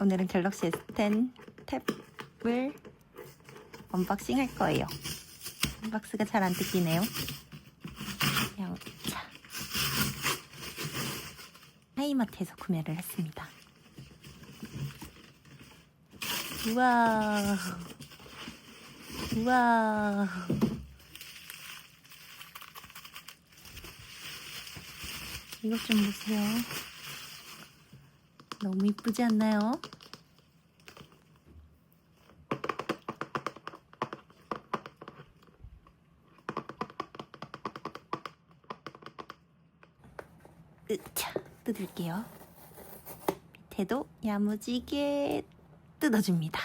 오늘은 갤럭시 S10 탭을 언박싱 할 거예요. 박스가 잘 안 뜯기네요. 자. 하이마트에서 구매를 했습니다. 우와. 우와. 이것 좀 보세요. 너무 이쁘지 않나요? 으차 뜯을게요. 밑에도 야무지게 뜯어줍니다.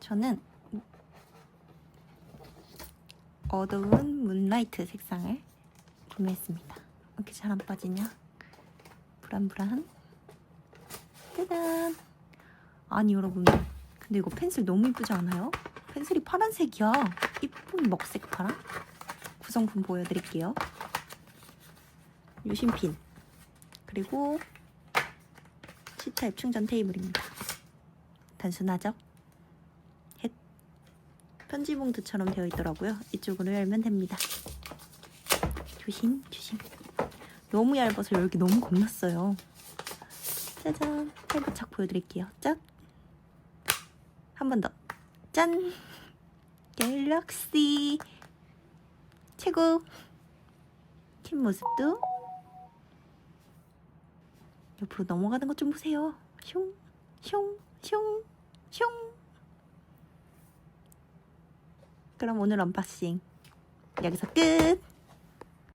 저는 어두운 문라이트 색상을 구매했습니다. 이렇게 잘 안 빠지냐? 불안불안. 짜잔. 아니 여러분, 근데 이거 펜슬 너무 이쁘지 않아요? 펜슬이 파란색이야. 이쁜 먹색 파랑. 구성품 보여드릴게요. 유심핀. 그리고 C타입 충전 테이블입니다. 단순하죠? 헷. 편지 봉투처럼 되어 있더라고요. 이쪽으로 열면 됩니다. 조심, 조심. 너무 얇아서 열기 너무 겁났어요. 짜잔. 탈부착 보여드릴게요. 짠. 한 번 더. 짠. 갤럭시. 최고. 킨 모습도. 옆으로 넘어가는 것 좀 보세요. 슝, 슝, 슝, 슝. 그럼 오늘 언박싱 여기서 끝.